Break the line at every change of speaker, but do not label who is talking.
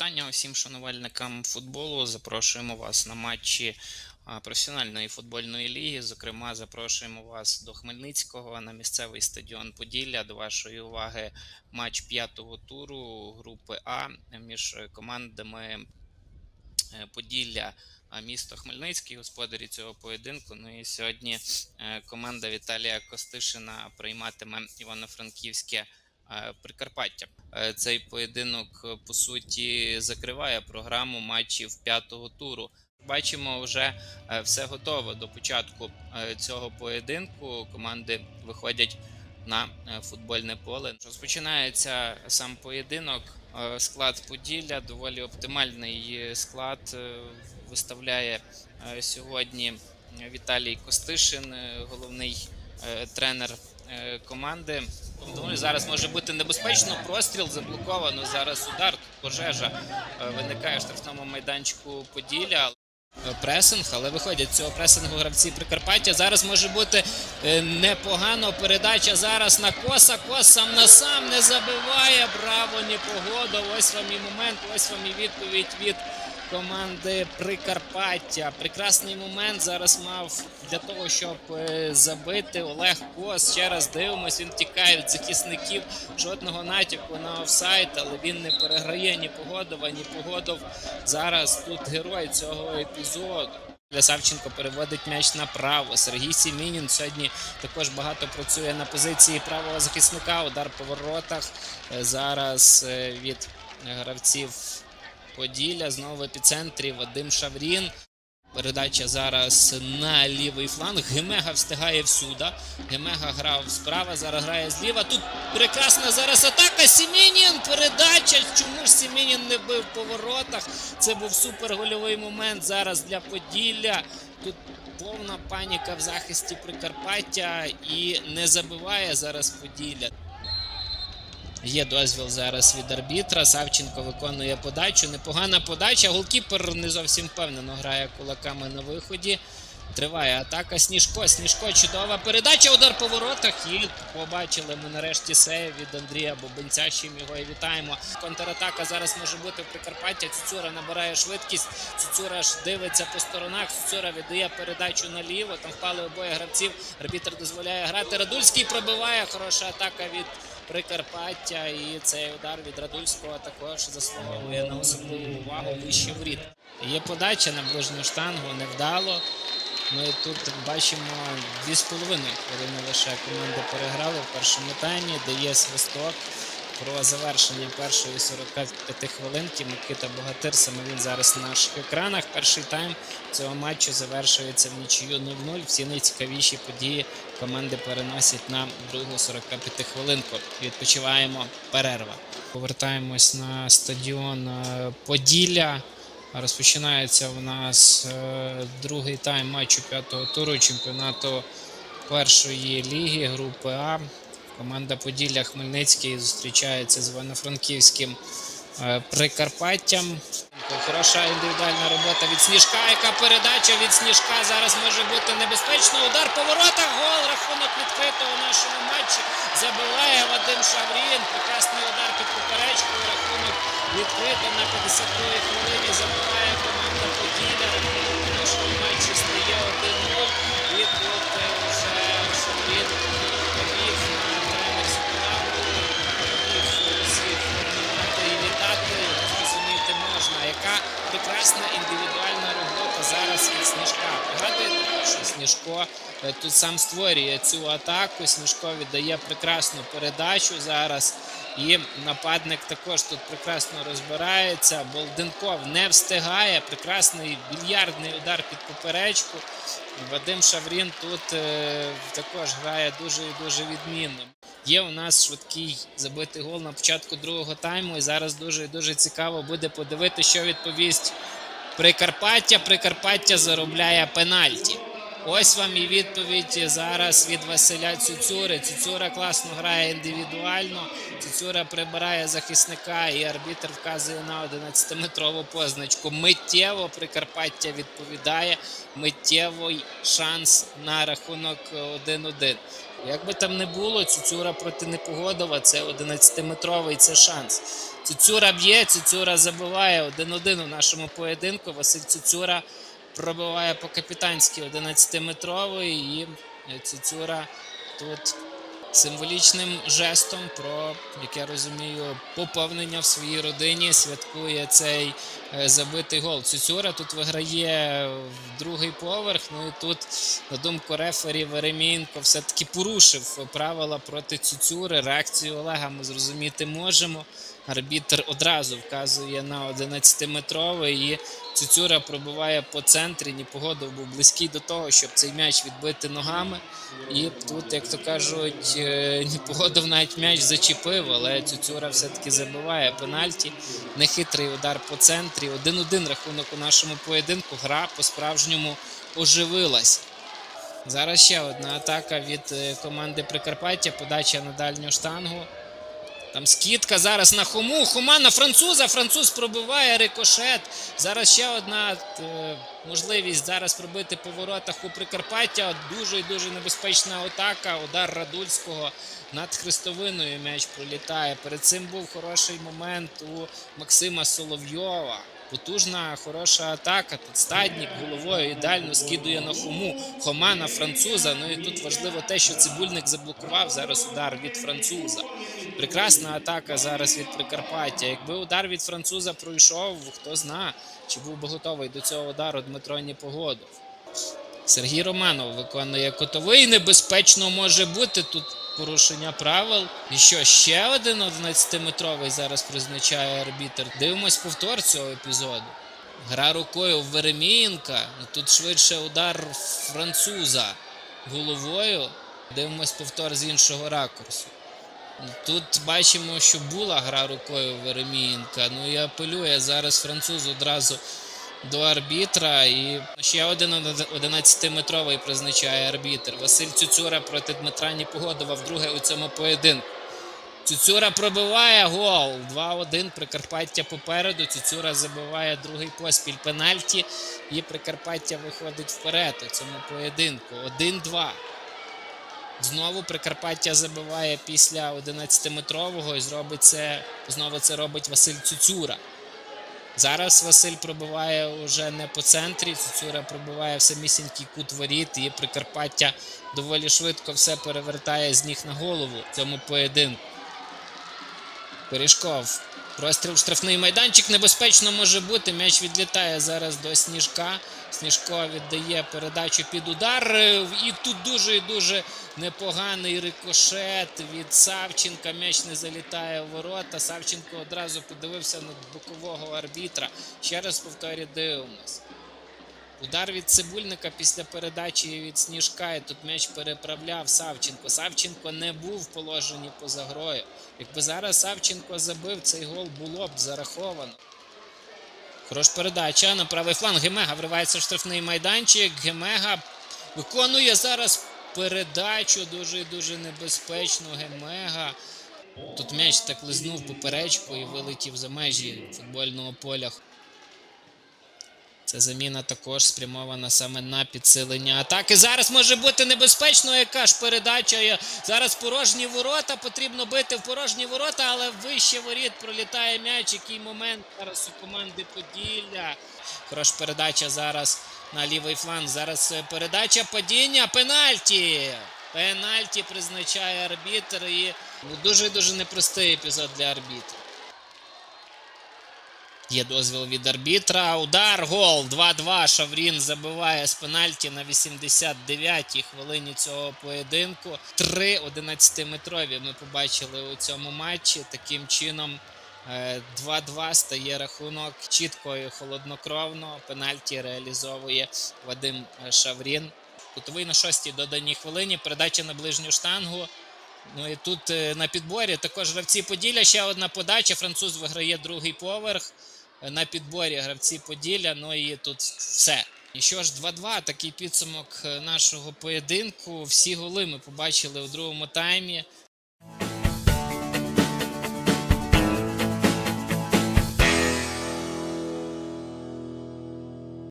Вітання усім шанувальникам футболу. Запрошуємо вас на матчі професіональної футбольної ліги. Зокрема, запрошуємо вас до Хмельницького на місцевий стадіон Поділля. До вашої уваги матч п'ятого туру групи А між командами е, Поділля. а Місто Хмельницький, господарі цього поєдинку. Ну і сьогодні е, команда Віталія Костишина прийматиме Івано-Франківське Прикарпаття. Е, Цей поєдинок е, по суті закриває програму матчів п'ятого туру. Бачимо, вже е, все готово до початку цього поєдинку. Команди виходять на футбольне поле. Розпочинається сам поєдинок. Склад Поділля доволі оптимальний склад виставляє сьогодні Віталій Костишин, головний тренер команди. Думаю, зараз може бути небезпечно. Простріл заблоковано. Зараз удар, пожежа е, виникає в штрафному майданчику Поділля. Пресинг, але виходять цього пресингу гравці Прикарпаття. Зараз може бути е, непогано. Передача зараз на коса. Кос сам на сам не забиває. Браво, непогода. Ось вам і момент, ось вам і відповідь від команди Прикарпаття. Прекрасний момент зараз мав для того, щоб е, забити Олег Кос. Ще раз дивимось. Він тікає від захисників. Жодного натяку на офсайд, але він не переграє ні Погодова, ні Погодов. Зараз тут герой цього епізоду. Савченко переводить м'яч направо. Сергій Сімінін сьогодні також багато працює на позиції правого захисника. Удар по воротах. Е, Зараз е, від гравців Поділля. Знову в епіцентрі Вадим Шаврін. Передача зараз на лівий фланг. Гемега встигає всюди. Гемега грав справа, зараз грає зліва. Тут прекрасна зараз атака. Сімінін. Передача. Чому ж Сімінін не бив по воротах? Це був супергольовий момент зараз для Поділля. Тут повна паніка в захисті Прикарпаття і не забиває зараз Поділля. Є дозвіл зараз від арбітра. Савченко виконує подачу. Непогана подача. Голкіпер не зовсім впевнено грає кулаками на виході. Триває атака. Сніжко. Сніжко. Чудова передача. Удар по воротах. І побачили ми нарешті сейв від Андрія Бобинця. з Чим його і вітаємо. Контратака зараз може бути в Прикарпаття. Цуцура набирає швидкість. Цуцура ж дивиться по сторонах. Цуцура віддає передачу наліво. Там впали обоє гравців. Арбітр дозволяє грати. Радульський пробиває. Хороша атака від Прикарпаття. І цей удар від Радульського також заслуговує на особливу увагу вище воріт. Є подача на ближню штангу. Невдало. Ми тут бачимо 2,5 хвилини лише команди переграли в першому таймі, дає свисток про завершення першої 45 хвилинки. Микита Богатир, саме він зараз на наших екранах. Перший тайм цього матчу завершується в нічию 0-0. Всі найцікавіші події команди переносять на другу 45 хвилинку. Відпочиваємо перерва. Повертаємось на стадіон е, Поділля. Розпочинається у нас е, другий тайм матчу п'ятого туру чемпіонату першої ліги групи А. Команда Поділля Хмельницький зустрічається з Івано-Франківським е, Прикарпаттям. Хороша індивідуальна робота від Сніжка. Яка передача від Сніжка зараз може бути небезпечно. Удар по воротах. Гол. Рахунок відкрито у нашому матчі. Забиває Вадим Шаврін. Прекрасний удар під поперечкою. Рахунок відкрито на 52-й хвилині. Забиває команда Поділля. Сніжко е, тут сам створює цю атаку. Сніжко віддає прекрасну передачу зараз. І нападник також тут прекрасно розбирається. Болденков не встигає. Прекрасний більярдний удар під поперечку. Вадим Шаврін тут е, також грає дуже і дуже відмінно. Є у нас швидкий забитий гол на початку другого тайму. І зараз дуже і дуже цікаво буде подивитися, що відповість Прикарпаття. Прикарпаття заробляє пенальті. Ось вам і відповідь зараз від Василя Цюцюри. Цюцюра класно грає індивідуально. Цюцюра прибирає захисника, і арбітр вказує на 11-метрову позначку. Миттєво Прикарпаття відповідає. Миттєвий шанс на рахунок 1-1. Як би там не було, Цюцюра проти Непогодова, це 11-метровий, це шанс. Цюцюра б'є, Цюцюра забиває 1-1 у нашому поєдинку. Василь Цюцюра пробиває по капітанськи 11-метровий і Цюцюра тут символічним жестом про, як я розумію, поповнення в своїй родині святкує цей е, забитий гол. Цюцюра тут виграє в другий поверх. Ну і тут, на думку рефері, Веремієнко все-таки порушив правила проти Цюцюри. Реакцію Олега ми зрозуміти можемо. Арбітр одразу вказує на 11-метровий і Цюцюра пробиває по центрі. Ніпогодов був близький до того, щоб цей м'яч відбити ногами. І тут, як то кажуть, е, Ніпогодов навіть м'яч зачепив, але Цюцюра все-таки забиває пенальті. Нехитрий удар по центрі. 1-1 рахунок у нашому поєдинку. Гра по-справжньому оживилась. Зараз ще одна атака від е, команди Прикарпаття. Подача на дальню штангу. Там скидка зараз на Хому. Хома на француза. Француз пробиває рикошет. Зараз ще одна е, можливість зараз пробити по воротах у Прикарпаття. Дуже і дуже небезпечна атака. Удар Радульського над хрестовиною м'яч пролітає. Перед цим був хороший момент у Максима Соловйова. Потужна, хороша атака. Тут стаднік головою ідеально скидує на Хому. Хома на француза. Ну і тут важливо те, що цибульник заблокував зараз удар від француза. Прекрасна атака зараз від Прикарпаття. Якби удар від француза пройшов, хто зна, чи був би готовий до цього удару Дмитро Непогодов. Сергій Романов виконує котовий. Небезпечно може бути тут порушення правил. І що ще один 11-метровий зараз призначає арбітр. Дивимось повтор цього епізоду. Гра рукою в Веремієнка. Ну, Тут швидше удар француза головою. Дивимось повтор з іншого ракурсу. Тут бачимо, що була гра рукою Веремієнка. Ну і апелює зараз француз одразу до арбітра. І ще один 11-метровий призначає арбітр. Василь Цюцюра проти Дмитра Ніпогодова вдруге у цьому поєдинку. Цюцюра пробиває гол. 2-1. Прикарпаття попереду. Цюцюра забиває другий поспіль пенальті. І Прикарпаття виходить вперед у цьому поєдинку. 1-2. Знову Прикарпаття забиває після 11-метрового і зробить це, знову це робить Василь Цюцюра. Зараз Василь пробиває уже не по центрі. Цюцюра пробиває в самісінький кут воріт, і Прикарпаття доволі швидко все перевертає з ніг на голову в цьому поєдинку. Пиріжков. Простріл в штрафний майданчик. Небезпечно може бути. М'яч відлітає зараз до Сніжка. Сніжко віддає передачу під удар. І тут дуже і дуже непоганий рикошет від Савченка. М'яч не залітає в ворота. Савченко одразу подивився на бокового арбітра. Ще раз повторюю, дивимось. Удар від цибульника після передачі від Сніжка. І тут м'яч переправляв Савченко. Савченко не був в положенні поза грою. Якби зараз Савченко забив, цей гол було б зараховано. Хорош передача на правий фланг. Гемега вривається в штрафний майданчик. Гемега виконує зараз передачу. Дуже і дуже небезпечно. Гемега. Тут м'яч так лизнув поперечку і вилетів за межі футбольного поля. Це заміна також спрямована саме на підсилення атаки. Зараз може бути небезпечно, яка ж передача. Зараз порожні ворота. Потрібно бити в порожні ворота, але вище воріт пролітає м'яч. Який момент зараз у команди Поділля. Хороша передача зараз на лівий фланг. Зараз е, передача падіння. Пенальті. Пенальті призначає арбітр. І ну, дуже дуже непростий епізод для арбітра. Є дозвіл від арбітра. Удар, гол. 2-2. Шаврін забиває з пенальті на 89-й хвилині цього поєдинку. Три 11-метрові ми побачили у цьому матчі. Таким чином 2-2 стає рахунок чітко і холоднокровно. Пенальті реалізовує Вадим Шаврін. Кутовий на шостій доданій хвилині. Передача на ближню штангу. Ну і тут е, на підборі також гравці Поділля. Ще одна подача. Француз виграє другий поверх. На підборі гравці Поділля. Ну і тут все. І що ж, 2-2, такий підсумок е, нашого поєдинку. Всі голи ми побачили у другому таймі.